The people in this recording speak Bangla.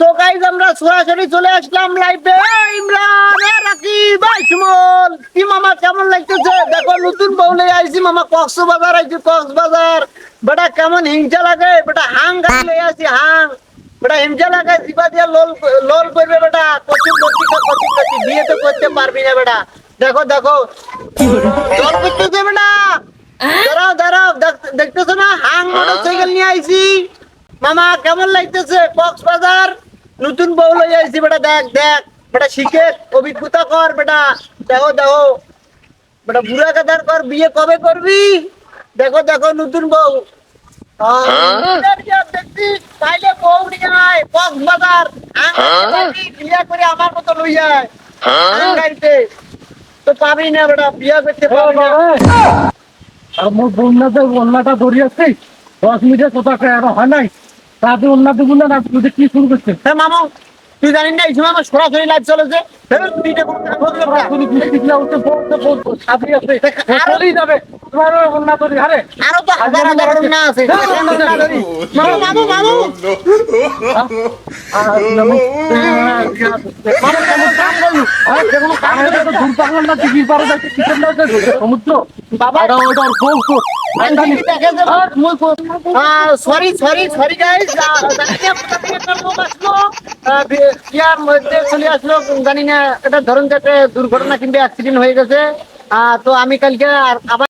তো গাইজ আমরা সরাসরি চলে আসলাম লাইভে ইমরান রাকিব ভাই সুমন। কি মামা, কেমন লাগতেছে? দেখো, নতুন বউলে আইছি মামা, কক্সবাজার আইছি কক্সবাজার। বেটা, কেমন হিংসা লাগে। বেটা হাং গাড়ি লই আসি হাং বেটা, হিংসা লাগে, জিবা দিয়া লোল লোল করবে বেটা। কচি কচি কচি কচি, বিয়ে তো করতে পারবি না বেটা। দেখো দেখো। জল করতেছে বেটা। দাঁড়াও দাঁড়াও, দেখ- দেখতেছো না? হাং মোটরসাইকেল নিয়ে আইছি। মামা, কেমন লাগতেছে? কক্সবাজার? নতুন বউ লই আইছি বেটা দেখ দেখ। বেটা শিখে অভিজ্ঞতা কর বেটা। দেখো দেখো। বেটা বুড়া কাদার কর বিয়ে কবে করবি? দেখো দেখো নতুন বউ। বিয়ে করে আমার মতো লই যায় তো পাবি না বেটা বিয়ে করতে পাবি না। আর মোর বন্যাতে বন্যাটা ধরিয়েছে দশ মিনিটের কথা আর হয় নাই। তাতে অন্যতে বললেন আর তুই কি শুরু করছে হ্যাঁ মামা তুই জানিস না এই সময় আমার সরাসরি লাইভ না। আরও তো হাজার হাজার না আছে মামু মামু মামু মানে না না যাচ্ছে সমুদ্র বাবা তো সরি সরি সরি ইয়ার মধ্যে চলে আসলো জানি এটা ধরুন যাতে দুর্ঘটনা কিংবা অ্যাক্সিডেন্ট হয়ে গেছে তো আমি কালকে আবার